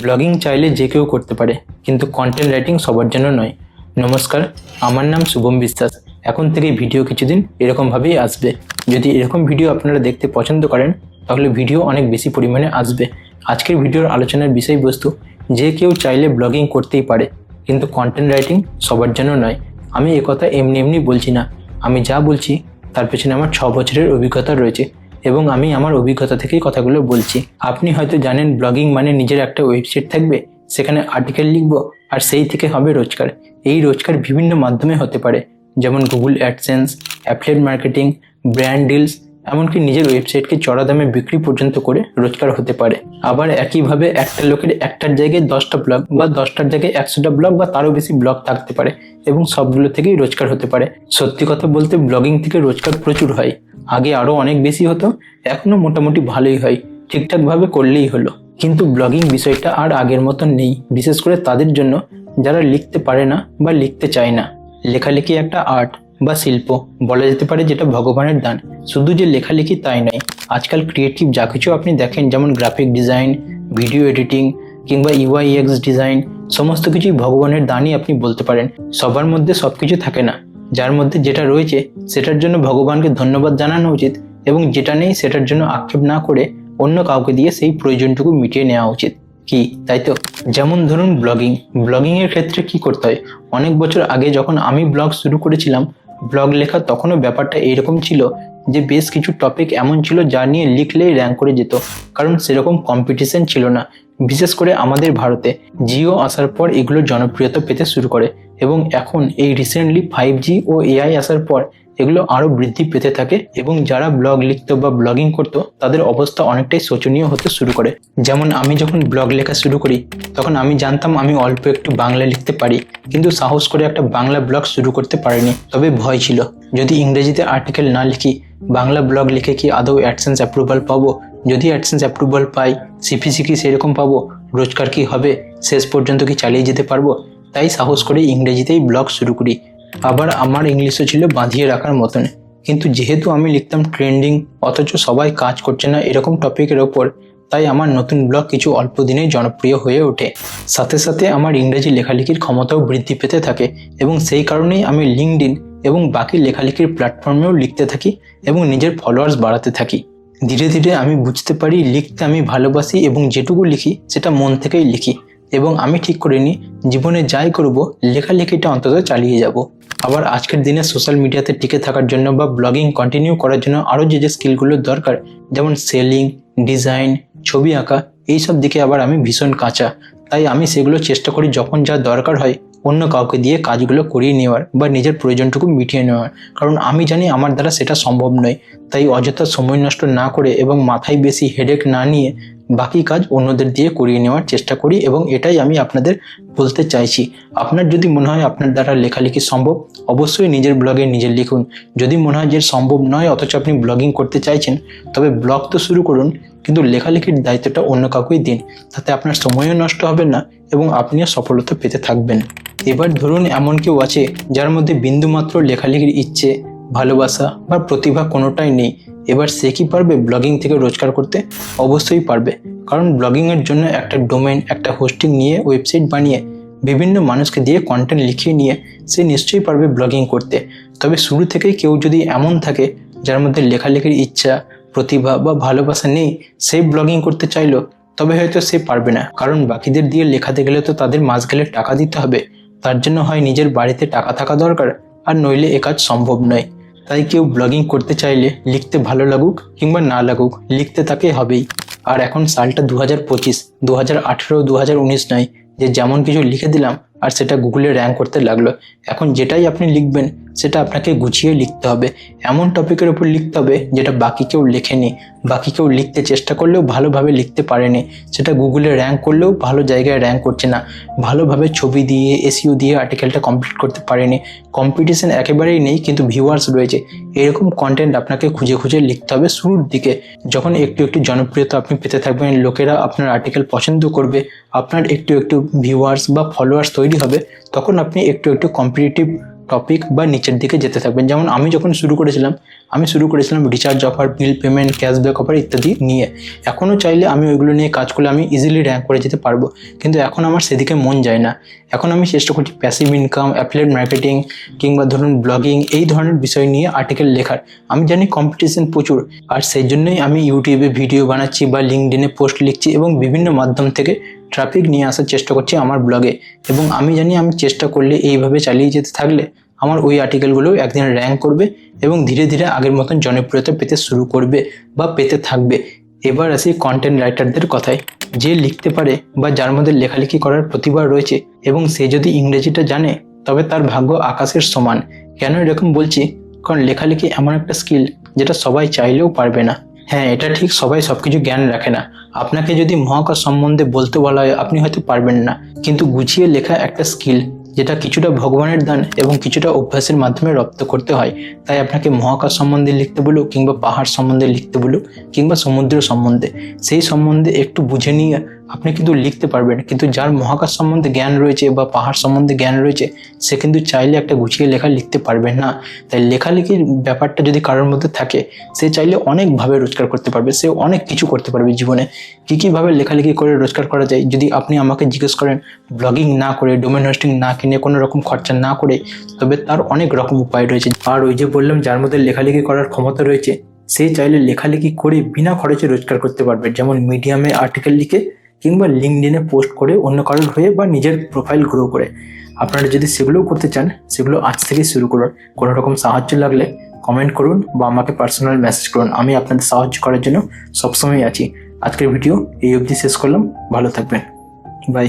Blogging চাইলে যে কেউ করতে পারে, কিন্তু কন্টেন্ট রাইটিং সবার জন্য নয়। নমস্কার, আমার নাম শুভম বিশ্বাস। এখন থেকে ভিডিও কিছুদিন এরকমভাবেই আসবে। যদি এরকম ভিডিও আপনারা দেখতে পছন্দ করেন, তাহলে ভিডিও অনেক বেশি পরিমাণে আসবে। আজকের ভিডিওর আলোচনার বিষয়বস্তু, যে কেউ চাইলে ব্লগিং করতেই পারে, কিন্তু কন্টেন্ট রাইটিং সবার জন্য নয়। আমি একথা এমনি এমনি বলছি না। আমি যা বলছি, তার পেছনে আমার ছ বছরের অভিজ্ঞতা রয়েছে। এবং আমি আমার অভিজ্ঞতা থেকেই কথাগুলো বলছি। আপনি হয়তো জানেন ব্লগিং মানে নিজের একটা ওয়েবসাইট থাকবে, সেখানে আর্টিকেল লিখব, আর সেই থেকে হবে রোজগার। এই রোজগার বিভিন্ন মাধ্যমে হতে পারে, যেমন Google AdSense affiliate marketing brand deals এমনকি নিজের ওয়েবসাইটকে চড়া দামে বিক্রি পর্যন্ত করে রোজগার হতে পারে। আবার একইভাবে একটা লোকের একটার জায়গায় দশটা ব্লগ বা দশটার জায়গায় একশোটা ব্লগ বা তারও বেশি ব্লগ থাকতে পারে এবং সবগুলো থেকেই রোজগার হতে পারে। সত্যি কথা বলতে ব্লগিং থেকে রোজগার প্রচুর হয়। আগে আরও অনেক বেশি হতো, এখনও মোটামুটি ভালোই হয়। ঠিকঠাকভাবে করলেই হলো। কিন্তু ব্লগিং বিষয়টা আর আগের মতন নেই, বিশেষ করে তাদের জন্য। যারা লিখতে পারে না বা লিখতে চায় না। লেখালেখি একটা আর্ট। বা শিল্প। বলা যেতে পারে যেটা ভগবানের দান। শুধু যে লেখালেখি তাই নয়, আজকাল ক্রিয়েটিভ যা কিছু আপনি দেখেন, যেমন গ্রাফিক ডিজাইন ভিডিও এডিটিং কিংবা ইউআইএক্স ডিজাইন সমস্ত কিছুই ভগবানের দানই আপনি বলতে পারেন। সবার মধ্যে সব কিছু থাকে না। যার মধ্যে যেটা রয়েছে, সেটার জন্য ভগবানকে ধন্যবাদ জানানো উচিত এবং যেটা নেই, সেটার জন্য আক্ষেপ না করে অন্য কাউকে দিয়ে সেই প্রয়োজনটুকু মিটিয়ে নেওয়া উচিত। কি? তাই তো? যেমন ধরুন ব্লগিং ব্লগিংয়ের ক্ষেত্রে কি করতে হয়? অনেক বছর আগে যখন আমি ব্লগ শুরু করেছিলাম ব্লগ লেখা তখনও ব্যাপারটা এইরকম ছিল যে বেশ কিছু টপিক এমন ছিল যা নিয়ে লিখলেই র্যাঙ্ক করে যেত। কারণ সেরকম কম্পিটিশন ছিল না। বিশেষ করে আমাদের ভারতে। জিও আসার পর এগুলো জনপ্রিয়তা পেতে শুরু করে। এবং এখন এই রিসেন্টলি ফাইভ জি ও এআই আসার পর এগুলো আরও বৃদ্ধি পেতে থাকে এবং যারা ব্লগ লিখত বা ব্লগিং করতো, তাদের অবস্থা অনেকটাই শোচনীয় হতে শুরু করে। যেমন আমি যখন ব্লগ লেখা শুরু করি, তখন আমি জানতাম আমি অল্প একটু বাংলা লিখতে পারি, কিন্তু সাহস করে একটা বাংলা ব্লগ শুরু করতে পারিনি, তবে ভয় ছিল। যদি ইংরেজিতে আর্টিকেল না লিখি, বাংলা ব্লগ লিখে কি আদৌ অ্যাডসেন্স অ্যাপ্রুভাল পাবো? যদি অ্যাডসেন্স অ্যাপ্রুভাল পাই সিপিসি কি সেরকম পাবো? রোজগার কি হবে? শেষ পর্যন্ত কি চালিয়ে যেতে পারব? তাই সাহস করে ইংরেজিতেই ব্লগ শুরু করি। আবার আমার ইংলিশও ছিল বাঁধিয়ে রাখার মতন। কিন্তু যেহেতু আমি লিখতাম ট্রেন্ডিং, অথচ সবাই কাজ করছে না এরকম টপিকের ওপর, তাই আমার নতুন ব্লগ কিছু অল্প দিনেই জনপ্রিয় হয়ে ওঠে। সাথে সাথে আমার ইংরেজি লেখালেখির ক্ষমতাও বৃদ্ধি পেতে থাকে এবং সেই কারণেই আমি লিঙ্কডিন এবং বাকি লেখালেখির প্ল্যাটফর্মেও লিখতে থাকি এবং নিজের ফলোয়ার্স বাড়াতে থাকি। ধীরে ধীরে আমি বুঝতে পারি লিখতে আমি ভালোবাসি এবং যেটুকু লিখি সেটা মন থেকেই লিখি এবং আমি ঠিক করে নিই, জীবনে যাই করব, লেখালেখিটা অন্তত চালিয়ে যাব। আবার আজকের দিনে সোশ্যাল মিডিয়াতে টিকে থাকার জন্য বা ব্লগিং কন্টিনিউ করার জন্য আরও যে যে স্কিলগুলো দরকার, যেমন সেলিং ডিজাইন ছবি আঁকা, এইসব দিকে আবার আমি ভীষণ কাঁচা। তাই আমি সেগুলো চেষ্টা করি যখন যা দরকার হয় অন্য কাউকে দিয়ে কাজগুলো করিয়ে নেওয়ার বা নিজের প্রয়োজনটুকু মিটিয়ে নেওয়ার। কারণ আমি জানি আমার দ্বারা সেটা সম্ভব নয়। তাই অযথা সময় নষ্ট না করে এবং মাথায় বেশি হেডেক না নিয়ে বাকি কাজ অন্যদের দিয়ে করিয়ে নেওয়ার চেষ্টা করি এবং এটাই আমি আপনাদের বলতে চাইছি। আপনার যদি মনে হয় আপনার দ্বারা লেখালেখি সম্ভব, অবশ্যই নিজের ব্লগে নিজে লিখুন। যদি মনে হয় যে সম্ভব নয়, অথচ আপনি ব্লগিং করতে চাইছেন, তবে ব্লগ তো শুরু করুন, কিন্তু লেখালেখির দায়িত্বটা অন্য কাউকেই দিন। তাতে আপনার সময়ও নষ্ট হবে না এবং আপনিও সফলতা পেতে থাকবেন। এবার ধরুন এমন কেউ আছে যার মধ্যে বিন্দুমাত্র লেখালেখির ইচ্ছে, ভালোবাসা বা প্রতিভা কোনোটাই নেই। এবার সে কি পারবে ব্লগিং থেকে রোজগার করতে? অবশ্যই পারবে। কারণ ব্লগিংয়ের জন্য একটা ডোমেন, একটা হোস্টিং নিয়ে ওয়েবসাইট বানিয়ে, বিভিন্ন মানুষকে দিয়ে কন্টেন্ট লিখিয়ে নিয়ে সে নিশ্চয়ই পারবে ব্লগিং করতে। তবে শুরু থেকেই কেউ যদি এমন থাকে যার মধ্যে লেখালেখির ইচ্ছা, প্রতিভা বা ভালোবাসা নেই, সে ব্লগিং করতে চাইলো তবে হয়তো সে পারবে না। কারণ বাকিদের দিয়ে লেখাতে গেলে তো তাদের মাস গেলে টাকা দিতে হবে। তার জন্য হয় নিজের বাড়িতে টাকা থাকা দরকার, আর নইলে এ কাজ সম্ভব নয়। তাই কেউ ব্লগিং করতে চাইলে লিখতে ভালো লাগুক কিংবা না লাগুক, লিখতে তাকে হবেই। আর এখন সালটা দু হাজার পঁচিশ দু হাজার আঠেরো দু হাজার উনিশ নয়। যে যেমন কিছু লিখে দিলাম, আর সেটা গুগলে র্যাঙ্ক করতে লাগল। এখন যেটাই আপনি লিখবেন সেটা আপনাকে গুছিয়ে লিখতে হবে। এমন টপিকের উপর লিখতে হবে যেটা বাকি কেউ লেখেনি। বাকি কেউ লিখতে চেষ্টা করলেও ভালোভাবে লিখতে পারেনি। সেটা গুগলে র্যাঙ্ক করলেও ভালো জায়গায় র্যাঙ্ক করছে না। ভালোভাবে ছবি দিয়ে এসিও দিয়ে আর্টিকেলটা কমপ্লিট করতে পারেনি। কম্পিটিশন একেবারেই নেই, কিন্তু ভিউয়ার্স রয়েছে। এরকম কন্টেন্ট আপনাকে খুঁজে খুঁজে লিখতে হবে শুরুর দিকে। যখন একটু একটু জনপ্রিয়তা আপনি পেতে থাকবেন, লোকেরা আপনার আর্টিকেল পছন্দ করবে। আপনার একটু একটু ভিউয়ার্স বা ফলোয়ার্স তৈরি হবে, তখন আপনি একটু একটু কম্পিটিটিভ টপিক বা নিচের দিকে যেতে থাকবেন। যেমন আমি যখন শুরু করেছিলাম, আমি শুরু করেছিলাম recharge offer bill payment cashback offer ইত্যাদি নিয়ে। এখনও চাইলে আমি ওইগুলো নিয়ে কাজ করলে আমি ইজিলি র্যাঙ্ক করে যেতে পারব। কিন্তু এখন আমার সেদিকে মন যায় না। এখন আমি চেষ্টা করছি প্যাসিভ ইনকাম অ্যাফিলিয়েট মার্কেটিং কিংবা ধরুন ব্লগিং এই ধরনের বিষয় নিয়ে আর্টিকেল লেখার। আমি জানি কম্পিটিশন প্রচুর। আর সেই জন্যই আমি ইউটিউবে ভিডিও বানাচ্ছি বা লিঙ্কডিনে পোস্ট লিখছি এবং বিভিন্ন মাধ্যম থেকে ট্রাফিক নিয়ে আসার চেষ্টা করছি আমার ব্লগে এবং আমি জানি আমি চেষ্টা করলে এইভাবে চালিয়ে যেতে থাকলে আমার ওই আর্টিকেলগুলো একদিন র্যাঙ্ক করবে এবং ধীরে ধীরে আগের মতন জনপ্রিয়তা পেতে শুরু করবে বা পেতে থাকবে। এবার আসি কন্টেন্ট রাইটারদের কথায়। যে লিখতে পারে বা যার মধ্যে লেখালেখি করার প্রতিভা রয়েছে এবং সে যদি ইংরেজিটা জানে, তবে তার ভাগ্য আকাশের সমান। কেন এরকম বলছি? কারণ লেখালেখি এমন একটা স্কিল যেটা সবাই চাইলেও পারবে না। হ্যাঁ এটা ঠিক সবাই সবকিছু জ্ঞান রাখে না। আপনাকে যদি মহাকাশ সম্বন্ধে বলতে বলা হয়, আপনি হয়তো পারবেন না। কিন্তু গুছিয়ে লেখা একটা স্কিল যেটা কিছুটা ভগবানের দান এবং কিছুটা অভ্যাসের মাধ্যমে রপ্ত করতে হয়, তাই আপনাকে মহাকাশ সম্বন্ধে লিখতে বলুক কিংবা পাহাড় সম্বন্ধে লিখতে বলুক কিংবা সমুদ্র সম্বন্ধে। সেই সম্বন্ধে একটু বুঝে নিয়ে আপনি কিন্তু লিখতে পারবেন, কিন্তু যার মহাকাশ সম্বন্ধে জ্ঞান রয়েছে বা পাহাড় সম্বন্ধে জ্ঞান রয়েছে, সে কিন্তু চাইলে একটা গুছিয়ে লেখা লিখতে পারবে না। তাই লেখালেখির ব্যাপারটা যদি কারোর মধ্যে থাকে, সে চাইলে অনেকভাবে রোজগার করতে পারবে, সে অনেক কিছু করতে পারবে জীবনে। কী কীভাবে লেখালেখি করে রোজগার করা যায়, যদি আপনি আমাকে জিজ্ঞেস করেন, ব্লগিং না করে, ডোমেন হোস্টিং না কিনে, কোনো রকম খরচা না করে, তবে তার অনেক রকম উপায় রয়েছে। আর ওই যে বললাম, যার মধ্যে লেখালেখি করার ক্ষমতা রয়েছে, সে চাইলে লেখালেখি করে বিনা খরচে রোজগার করতে পারবে। যেমন মিডিয়ামে আর্টিকেল লিখে কিংবা লিঙ্কডিনে পোস্ট করে অন্য কারোর হয়ে বা নিজের প্রোফাইল গ্রো করে। আপনারা যদি সেগুলোও করতে চান, সেগুলো আজ থেকে শুরু করুন। কোনো রকম সাহায্য লাগলে কমেন্ট করুন বা আমাকে পার্সোনাল মেসেজ করুন। আমি আপনাদের সাহায্য করার জন্য সবসময় আছি। আজকের ভিডিও এই অবধি শেষ করলাম। ভালো থাকবেন। বাই